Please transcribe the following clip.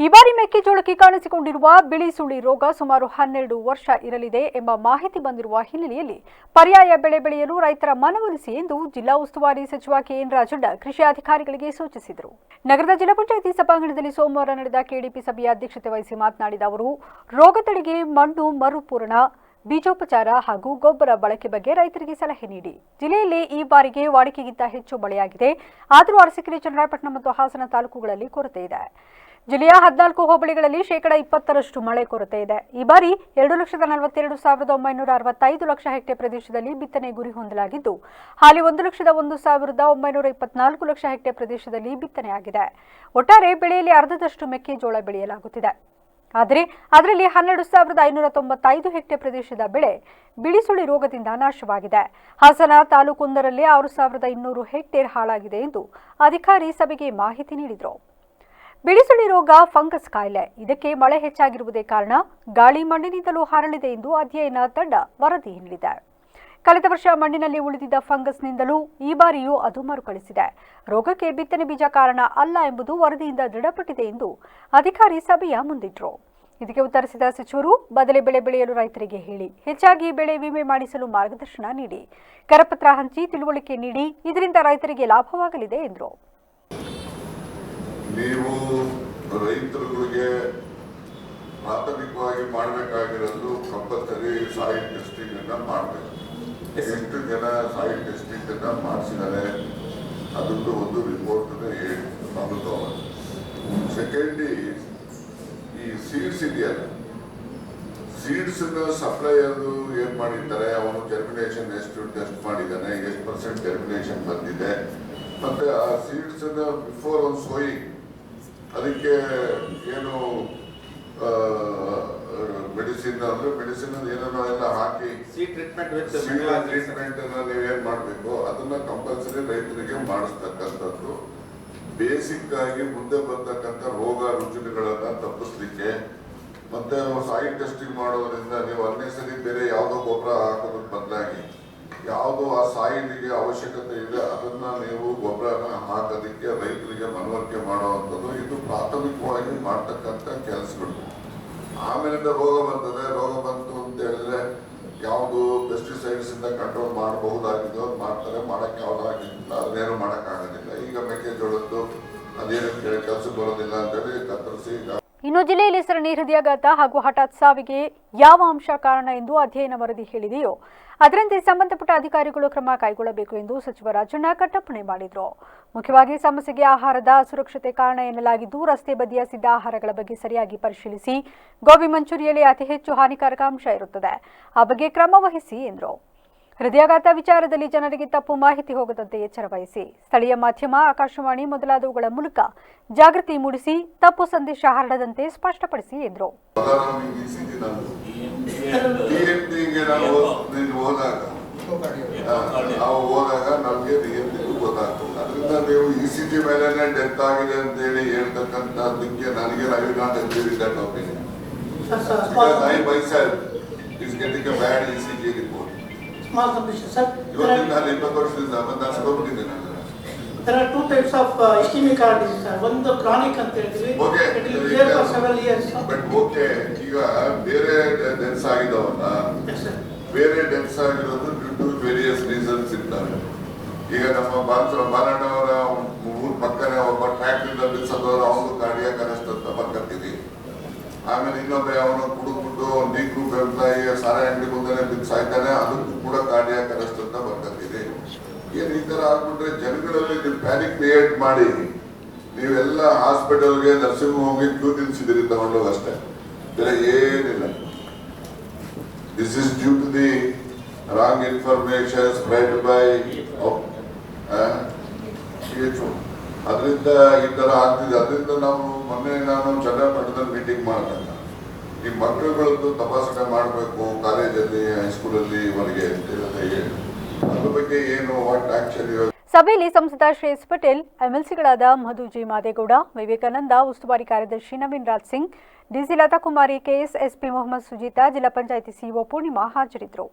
ಈ ಬಾರಿ ಮೆಕ್ಕೆಜೋಳಕ್ಕೆ ಕಾಣಿಸಿಕೊಂಡಿರುವ ಬಿಳಿ ಸುಳಿ ರೋಗ ಸುಮಾರು ಹನ್ನೆರಡು ವರ್ಷ ಇರಲಿದೆ ಎಂಬ ಮಾಹಿತಿ ಬಂದಿರುವ ಹಿನ್ನೆಲೆಯಲ್ಲಿ ಪರ್ಯಾಯ ಬೆಳೆ ಬೆಳೆಯಲು ರೈತರ ಮನವೊಲಿಸಿ ಎಂದು ಜಿಲ್ಲಾ ಉಸ್ತುವಾರಿ ಸಚಿವ ಕೆಎನ್ ರಾಜಣ್ಣ ಕೃಷಿ ಅಧಿಕಾರಿಗಳಿಗೆ ಸೂಚಿಸಿದರು. ನಗರದ ಜಿಲ್ಲಾ ಪಂಚಾಯಿತಿ ಸಭಾಂಗಣದಲ್ಲಿ ಸೋಮವಾರ ನಡೆದ ಕೆಡಿಪಿ ಸಭೆಯ ಅಧ್ಯಕ್ಷತೆ ವಹಿಸಿ ಮಾತನಾಡಿದ ಅವರು, ರೋಗ ತಡೆಗೆ ಮಣ್ಣು ಮರುಪೂರಣ, ಬೀಜೋಪಚಾರ ಹಾಗೂ ಗೊಬ್ಬರ ಬಳಕೆ ಬಗ್ಗೆ ರೈತರಿಗೆ ಸಲಹೆ ನೀಡಿ. ಜಿಲ್ಲೆಯಲ್ಲಿ ಈ ಬಾರಿಗೆ ವಾಡಿಕೆಗಿಂತ ಹೆಚ್ಚು ಮಳೆಯಾಗಿದೆ. ಆದರೂ ಅರಸೀಕೆರೆ, ಚನ್ನರಾಯಪಟ್ಟಣ ಮತ್ತು ಹಾಸನ ತಾಲೂಕುಗಳಲ್ಲಿ ಕೊರತೆ ಇದೆ. ಜಿಲ್ಲೆಯ ಹದಿನಾಲ್ಕು ಹೋಬಳಿಗಳಲ್ಲಿ ಶೇಕಡಾ ಇಪ್ಪತ್ತರಷ್ಟು ಮಳೆ ಕೊರತೆ ಇದೆ. ಈ ಬಾರಿ ಎರಡು ಲಕ್ಷದ ನಲವತ್ತೆರಡು ಸಾವಿರದ ಒಂಬೈನೂರ ಅರವತ್ತೈದು ಲಕ್ಷ ಹೆಕ್ಟೇರ್ ಪ್ರದೇಶದಲ್ಲಿ ಬಿತ್ತನೆ ಗುರಿ ಹೊಂದಲಾಗಿದ್ದು, ಹಾಲಿ ಒಂದು ಲಕ್ಷದ ಒಂದು ಸಾವಿರದ ಒಂಬೈನೂರ ಇಪ್ಪತ್ನಾಲ್ಕು ಲಕ್ಷ ಹೆಕ್ಟೇರ್ ಪ್ರದೇಶದಲ್ಲಿ ಬಿತ್ತನೆಯಾಗಿದೆ. ಒಟ್ಟಾರೆ ಬೆಳೆಯಲ್ಲಿ ಅರ್ಧದಷ್ಟು ಮೆಕ್ಕೆಜೋಳ ಬೆಳೆಯಲಾಗುತ್ತಿದೆ. ಆದರೆ ಅದರಲ್ಲಿ ಹನ್ನೆರಡು ಸಾವಿರದ ಐನೂರ ತೊಂಬತ್ತೈದು ಹೆಕ್ಟೇರ್ ಪ್ರದೇಶದ ಬೆಳೆ ಬಿಳಿಸುಳಿ ರೋಗದಿಂದ ನಾಶವಾಗಿದೆ. ಹಾಸನ ತಾಲೂಕೊಂದರಲ್ಲಿ ಆರು ಸಾವಿರದ ಇನ್ನೂರು ಹೆಕ್ಟೇರ್ ಹಾಳಾಗಿದೆ ಎಂದು ಅಧಿಕಾರಿ ಸಭೆಗೆ ಮಾಹಿತಿ ನೀಡಿದರು. ಬಿಳಿಸುಳಿ ರೋಗ, ಫಂಗಸ್ ಕಾಯಿಲೆ. ಇದಕ್ಕೆ ಮಳೆ ಹೆಚ್ಚಾಗಿರುವುದೇ ಕಾರಣ ಗಾಳಿ ಮಣ್ಣಿನಿಂದಲೂ ಹರಳಿದೆ ಎಂದು ಅಧ್ಯಯನ ತಂಡ ವರದಿ ನೀಡಿದೆ. ಕಳೆದ ವರ್ಷ ಮಣ್ಣಿನಲ್ಲಿ ಉಳಿದಿದ್ದ ಫಂಗಸ್ನಿಂದಲೂ ಈ ಬಾರಿಯೂ ಅದು ಮರುಕಳಿಸಿದೆ. ರೋಗಕ್ಕೆ ಬಿತ್ತನೆ ಬೀಜ ಕಾರಣ ಅಲ್ಲ ಎಂಬುದು ವರದಿಯಿಂದ ದೃಢಪಟ್ಟಿದೆ ಎಂದು ಅಧಿಕಾರಿ ಸಭೆಯ ಮುಂದಿಟ್ಟರು ಇದಕ್ಕೆ ಉತ್ತರಿಸಿದ ಸಚಿವರು, ಬದಲಿ ಬೆಳೆ ಬೆಳೆಯಲು ರೈತರಿಗೆ ಹೇಳಿ, ಹೆಚ್ಚಾಗಿ ಬೆಳೆ ವಿಮೆ ಮಾಡಿಸಲು ಮಾರ್ಗದರ್ಶನ ನೀಡಿ, ಕರಪತ್ರ ಹಂಚಿ ತಿಳುವಳಿಕೆ ನೀಡಿ, ಇದರಿಂದ ರೈತರಿಗೆ ಲಾಭವಾಗಲಿದೆ ಎಂದರು. ನೀವು ರೈತರುಗಳಿಗೆ ಪ್ರಾಥಮಿಕವಾಗಿ ಮಾಡಬೇಕಾಗಿರೋದು ಕಂಪಲ್ಸರಿ ಸಾಯಿಲ್ ಟೆಸ್ಟಿಂಗ್ ಅನ್ನ ಮಾಡಬೇಕು. ಎಷ್ಟು ಜನ ಸಾಯಿಲ್ ಟೆಸ್ಟಿಂಗ್ ಅನ್ನ ಮಾಡಿಸಿದ್ದಾರೆ ಅದೊಂದು ಒಂದು ರಿಪೋರ್ಟ್ ಹೇಳಿ ಸೆಕೆಂಡ್ ಈ ಸೀಡ್ಸ್ ಇದೆಯಲ್ಲ ಸೀಡ್ಸ್ ಸಪ್ಲೈಯರ್ ಏನ್ ಮಾಡಿದ್ದಾರೆ ಅವನು ಜರ್ಮಿನೇಷನ್ ಎಷ್ಟು ಟೆಸ್ಟ್ ಮಾಡಿದ್ದಾನೆ ಎಷ್ಟು ಪರ್ಸೆಂಟ್ ಜರ್ಮಿನೇಷನ್ ಬಂದಿದೆ ಮತ್ತೆ ಆ ಸೀಡ್ಸ್ ಬಿಫೋರ್ ಒಂದು ಸೋಯಿಂಗ್ ಅದಕ್ಕೆ ಏನು ಮೆಡಿಸಿನ್ ಅಂದ್ರೆ ಮೆಡಿಸಿನ್ ಏನೋ ಎಲ್ಲ ಹಾಕಿ ಸಿ ಟ್ರೀಟ್ಮೆಂಟ್ ಟ್ರೀಟ್ಮೆಂಟ್ ನೀವೇನ್ ಮಾಡಬೇಕು ಅದನ್ನ ಕಂಪಲ್ಸರಿ ರೈತರಿಗೆ ಮಾಡಿಸ್ತಕ್ಕಂಥದ್ದು. ಬೇಸಿಕ್ ಆಗಿ ಮುಂದೆ ಬರ್ತಕ್ಕಂಥ ರೋಗ ರುಜಿನಗಳನ್ನ ತಪ್ಪಿಸ್ಲಿಕ್ಕೆ ಮತ್ತೆ ಸಾಯಿಲ್ ಟೆಸ್ಟಿಂಗ್ ಮಾಡೋದ್ರಿಂದ ನೀವು ಅನ್ನೆಸರಿ ಬೇರೆ ಯಾವುದೋ ಗೊಬ್ಬರ ಹಾಕೋದಕ್ಕೆ ಬದಲಾಗಿ ಯಾವುದು ಆ ಸಾಯಿಲಿಗೆ ಅವಶ್ಯಕತೆ ಇದೆ ಅದನ್ನ ನೀವು ಗೊಬ್ಬರನ ಹಾಕೋದಕ್ಕೆ ರೈತರಿಗೆ ಮನವರಿಕೆ ಮಾಡುವಂಥದ್ದು ಪ್ರಾಥಮಿಕವಾಗಿ ಮಾಡ್ತಕ್ಕಂಥ ಕೆಲಸಗಳು. ಆಮೇಲೆ ರೋಗ ಬರ್ತದೆ ರೋಗ ಬಂತು ಅಂತ ಹೇಳಿದ್ರೆ ಯಾವುದು ಪೆಸ್ಟಿಸೈಡ್ಸ್ ಇಂದ ಕಂಟ್ರೋಲ್ ಮಾಡಬಹುದಾಗಿದ್ದು ಅದು ಮಾಡ್ತಾರೆ, ಮಾಡಕ್ಕೆ ಯಾವ್ದಾಗಿಲ್ಲ ಅದನ್ನೇನು ಮಾಡೋಕ್ಕಾಗೋದಿಲ್ಲ. ಈಗ ಮೆಕ್ಕೆಜೋಳದ್ದು ಅದೇನು ಕೆಲಸ ಬರೋದಿಲ್ಲ ಅಂತೇಳಿ ಕತ್ತರಿಸಿ ಇನ್ನು ಜಿಲ್ಲೆಯಲ್ಲಿ ಸರಣಿ ಹೃದಯಾಘಾತ ಹಾಗೂ ಹಠಾತ್ ಸಾವಿಗೆ ಯಾವ ಅಂಶ ಕಾರಣ ಎಂದು ಅಧ್ಯಯನ ವರದಿ ಹೇಳಿದೆಯೋ, ಅದರಂತೆ ಸಂಬಂಧಪಟ್ಟ ಅಧಿಕಾರಿಗಳು ಕ್ರಮ ಕೈಗೊಳ್ಳಬೇಕು ಎಂದು ಸಚಿವ ರಾಜಣ್ಣ ಕಟ್ಟಪ್ಪಣೆ ಮಾಡಿದರು. ಮುಖ್ಯವಾಗಿ ಸಮಸ್ಯೆಗೆ ಆಹಾರದ ಅಸುರಕ್ಷತೆ ಕಾರಣ ಎನ್ನಲಾಗಿದ್ದು, ರಸ್ತೆ ಬದಿಯ ಸಿದ್ಧ ಆಹಾರಗಳ ಬಗ್ಗೆ ಸರಿಯಾಗಿ ಪರಿಶೀಲಿಸಿ, ಗೋಬಿ ಮಂಚೂರಿಯಲ್ಲಿ ಅತಿ ಹೆಚ್ಚು ಹಾನಿಕಾರಕ ಅಂಶ ಇರುತ್ತದೆ. ಆ ಬಗ್ಗೆ ಕ್ರಮ ವಹಿಸಿ ಎಂದರು. ಹೃದಯಾಘಾತ ವಿಚಾರದಲ್ಲಿ ಜನರಿಗೆ ತಪ್ಪು ಮಾಹಿತಿ ಹೋಗದಂತೆ ಎಚ್ಚರ ವಹಿಸಿ ಸ್ಥಳೀಯ ಮಾಧ್ಯಮ ಆಕಾಶವಾಣಿ ಮೊದಲಾದವುಗಳ ಮೂಲಕ ಜಾಗೃತಿ ಮೂಡಿಸಿ ತಪ್ಪು ಸಂದೇಶ ಹರಡದಂತೆ ಸ್ಪಷ್ಟಪಡಿಸಿ ಎಂದರು. ನಾವು ಹೋದಾಗ ನಮ್ಗೆ ಗೊತ್ತಾಗ್ತದೆ ಅದರಿಂದ ಇ ಸಿ ಜಿ ಮೇಲೆನೆ ಡೆತ್ ಆಗಿದೆ ಅಂತ ಹೇಳಿ ಹೇಳ್ತಕ್ಕಂಥದ್ದಕ್ಕೆ ನನಗೆ I not agree that opinion small, Because I myself is getting a bad ECG report. Small completion, sir. ಇವತ್ತಿಂದ ಅಲ್ಲಿ ಇಪ್ಪತ್ತು ವರ್ಷದಿಂದ ಅನ್ಸ್ಕೊಂಡ್ಬಿಟ್ಟಿದ್ದೀನಿ ನಾನು there are two types of uh, ischemic heart disease, sir. One the chronic ಅಂತ ಹೇಳ್ತೀವಿ. Okay. It will be there for several years. But okay ಈಗ ಬೇರೆ deaths ಆಗಿದಾವಲ್ಲ Yes, sir. ಬೇರೆ ಡೆತ್ಸ್ ಆಗಿರೋದು ಡ್ಯೂ ಟು ವೇರಿಯಸ್ ರೀಸನ್ಸ್ ಇರ್ತಾರೆ ಈಗ ನಮ್ಮ ಬಾಲ ಬಾಲಣ್ಣವರ ಊರ್ ಪಕ್ಕನೆ ಒಬ್ಬ ಟ್ರ್ಯಾಕ್ಟರ್ ಬಿಡಿಸೋದವ್ರು ಅವನು ಕಾರ್ಡಿಯಾಕ್ ಅರೆಸ್ಟ್ ಅಂತ ಬರ್ಕತ್ತೀವಿ ಆಮೇಲೆ ಇನ್ನೊಬ್ಬ ಅವನು ಡಿ ಗ್ರೂಪ್ ಎಂಪ್ಲಾಯಿ ಸಾರ ಅಂಗಡಿ ಮುಂದೆ ಅದು ಸಾಯ್ತಾನೆ ಅದಕ್ಕೂ ಕೂಡ ಕಾರ್ಡಿಯಾಕ್ ಅರೆಸ್ಟ್ ಅಂತ ಬರ್ತಿದೆ ಏನ್ ಈ ತರ ಆಗ್ಬಿಟ್ರೆ ಜನಗಳಲ್ಲಿ ನೀವು ಪ್ಯಾನಿಕ್ ಕ್ರಿಯೇಟ್ ಮಾಡಿ, ನೀವೆಲ್ಲ ಹಾಸ್ಪಿಟಲ್ಗೆ ನರ್ಸಿಂಗ್ ಹೋಗಿ ಕ್ಯೂ ನಿಲ್ಸಿದಿರಿ ತಗೊಂಡೋಗ ಅಷ್ಟೇ. ಬೇರೆ ಏನಿಲ್ಲ. This is due to the wrong information spread by. ಅದರಿಂದ ಈ ತರ ಆಗ್ತಿದೆ. ಅದರಿಂದ ನಾವು ಮೊನ್ನೆ ನಾನು ಚನ್ನಪಟ್ಟಣದಲ್ಲಿ ಮೀಟಿಂಗ್ ಮಾಡಿದಾಗ ಈ ಮಕ್ಕಳುಗಳದ್ದು ತಪಾಸಣೆ ಮಾಡಬೇಕು ಕಾಲೇಜಲ್ಲಿ ಹೈಸ್ಕೂಲಲ್ಲಿ ಇವರಿಗೆ ಅದ್ರ ಬಗ್ಗೆ ಏನು ವಾಟ್ ಆಕ್ಷನ್ ಸಭೆಯಲ್ಲಿ ಸಂಸದ ಶ್ರೇಯಸ್ ಪಟೇಲ್, ಎಂಎಲ್ಸಿಗಳಾದ ಮಧು ಜಿ ಮಾದೇಗೌಡ, ವಿವೇಕಾನಂದ ಉಸ್ತುವಾರಿ ಕಾರ್ಯದರ್ಶಿ Naveen Raj Singh DC Latha Kumari KS SP Mohammed Sujeetha, zilla panchayat CEO Purnima ಹಾಜರಿದ್ದರು.